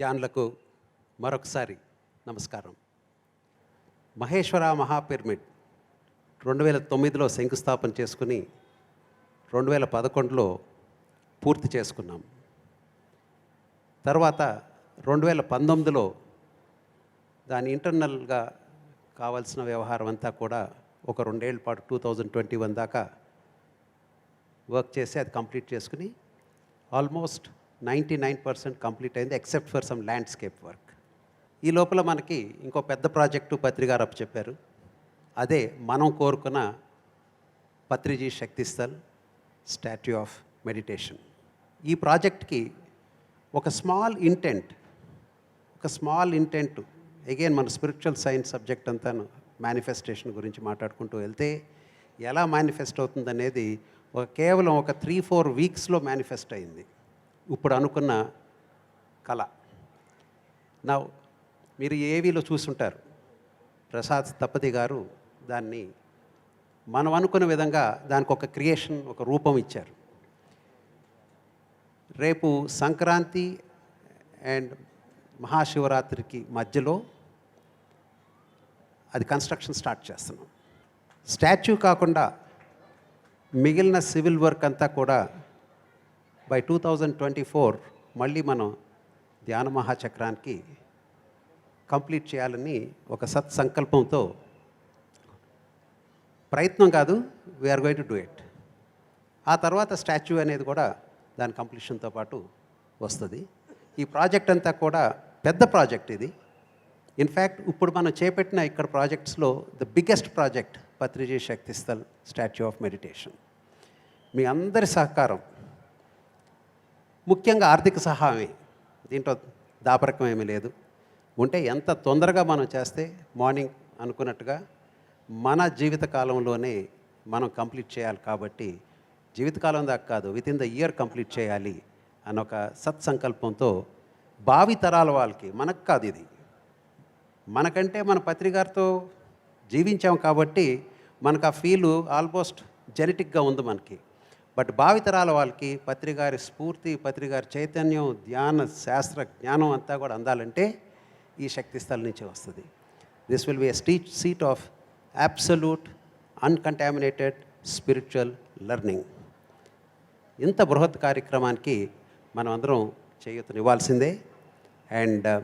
ధ్యానులకు మరొకసారి నమస్కారం. మహేశ్వర మహాపిరమిడ్ రెండు వేల తొమ్మిదిలో శంకుస్థాపన చేసుకుని రెండు వేల పదకొండులో పూర్తి చేసుకున్నాం. తర్వాత రెండు వేల పంతొమ్మిదిలో దాని ఇంటర్నల్గా కావాల్సిన వ్యవహారం అంతా కూడా ఒక రెండేళ్ళ పాటు టూ థౌజండ్ ట్వంటీ వన్ దాకా వర్క్ చేసి అది కంప్లీట్ చేసుకుని almost ninety nine percent complete అయింది except for some landscape work ఈ లోపల మనకి ఇంకో పెద్ద ప్రాజెక్టు పత్రికారు అప్పు చెప్పారు. అదే మనం కోరుకున్న Patriji Shaktisthal statue of meditation ఈ ప్రాజెక్ట్కి ఒక స్మాల్ ఇంటెంట్ ఒక స్మాల్ ఇంటెంట్ అగైన్ మన స్పిరిచువల్ సైన్స్ సబ్జెక్ట్ అంతాను మేనిఫెస్టేషన్ గురించి మాట్లాడుకుంటూ వెళ్తే ఎలా మేనిఫెస్ట్ అవుతుందనేది ఒక కేవలం ఒక త్రీ ఫోర్ వీక్స్లో మేనిఫెస్ట్ అయింది. ఇప్పుడు అనుకున్న కళ. నా మీరు ఏవీలో చూసుంటారు? ప్రసాద్ తప్పతి గారు దాన్ని మనం అనుకున్న విధంగా దానికి ఒక క్రియేషన్ ఒక రూపం ఇచ్చారు. రేపు సంక్రాంతి అండ్ మహాశివరాత్రికి మధ్యలో అది కన్స్ట్రక్షన్ స్టార్ట్ చేస్తున్నాం. స్టాచ్యూ కాకుండా మిగిలిన సివిల్ వర్క్ అంతా కూడా by two thousand twenty four మళ్ళీ మనం ధ్యాన మహాచక్రానికి కంప్లీట్ చేయాలని ఒక సత్సంకల్పంతో ప్రయత్నం కాదు we're going to do it ఆ తర్వాత స్టాచ్యూ అనేది కూడా దాని కంప్లీషన్తో పాటు వస్తుంది. ఈ ప్రాజెక్ట్ అంతా కూడా పెద్ద ప్రాజెక్ట్ ఇది. ఇన్ఫ్యాక్ట్ ఇప్పుడు మనం చేపట్టిన ఇక్కడ ప్రాజెక్ట్స్లో the biggest project Patriji Shaktisthal statue of meditation మీ అందరి సహకారం ముఖ్యంగా ఆర్థిక సహాయమే. దీంట్లో దాపరకం ఏమీ లేదు. ఉంటే ఎంత తొందరగా మనం చేస్తే మార్నింగ్ అనుకున్నట్టుగా మన జీవిత కాలంలోనే మనం కంప్లీట్ చేయాలి కాబట్టి జీవితకాలం దాకా కాదు within the year complete చేయాలి అన్న ఒక సత్సంకల్పంతో భావి తరాల వాళ్ళకి మనకు కాదు ఇది. మనకంటే మన పత్రికారితో జీవించాం కాబట్టి మనకు ఆ ఫీలు ఆల్మోస్ట్ జెనెటిక్గా ఉంది మనకి. బట్ భావితరాల వాళ్ళకి పత్రికారి స్ఫూర్తి పత్రికారి చైతన్యం ధ్యాన శాస్త్ర జ్ఞానం అంతా కూడా అందాలంటే ఈ శక్తి స్థలం నుంచి వస్తుంది. This will be a స్టీచ్ seat of absolute uncontaminated spiritual learning ఇంత బృహత్ కార్యక్రమానికి మనం అందరం చేయూతనివ్వాల్సిందే. అండ్ uh,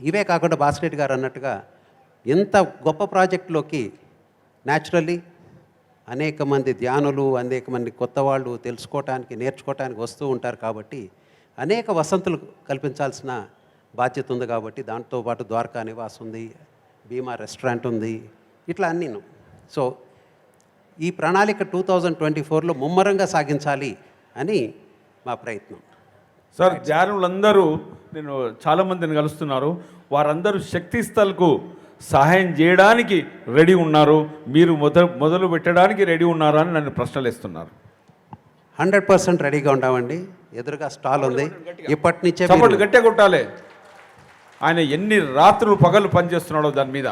ఇవే కాకుండా బాస్కెట్ గారు అన్నట్టుగా ఇంత గొప్ప ప్రాజెక్టులోకి న్యాచురల్లీ అనేక మంది ధ్యానులు అనేక మంది కొత్త వాళ్ళు తెలుసుకోవటానికి నేర్చుకోవటానికి వస్తూ ఉంటారు కాబట్టి అనేక వసంతులు కల్పించాల్సిన బాధ్యత ఉంది కాబట్టి దాంతో పాటు ద్వారకా నివాస్ ఉంది భీమా రెస్టారెంట్ ఉంది ఇట్లా అన్ని సో ఈ ప్రణాళిక టూ థౌజండ్ ట్వంటీ ఫోర్లో ముమ్మరంగా సాగించాలి అని మా ప్రయత్నం. సార్ ధ్యానులందరూ నేను చాలామందిని కలుస్తున్నారు. వారందరూ శక్తి స్థల్కు సహాయం చేయడానికి రెడీ ఉన్నారు. మీరు మొదలు మొదలు పెట్టడానికి రెడీ ఉన్నారా అని నన్ను ప్రశ్నలు ఇస్తున్నారు హండ్రెడ్ పర్సెంట్ రెడీగా ఉంటామండి ఎదురుగా స్టాల్ ఉంది. ఇప్పటి నుంచే చప్పట్లు గట్టే కొట్టాలి. ఆయన ఎన్ని రాత్రులు పగలు పనిచేస్తున్నాడో దాని మీద.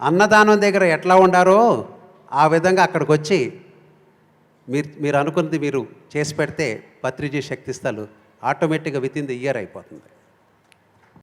అన్నదానం దగ్గర ఎట్లా ఉండారో ఆ విధంగా అక్కడికి వచ్చి మీరు మీరు అనుకున్నది మీరు చేసి పెడితే పత్రిజీ శక్తిస్థలు ఆటోమేటిక్గా విత్ ఇన్ ద ఇయర్ అయిపోతుంది.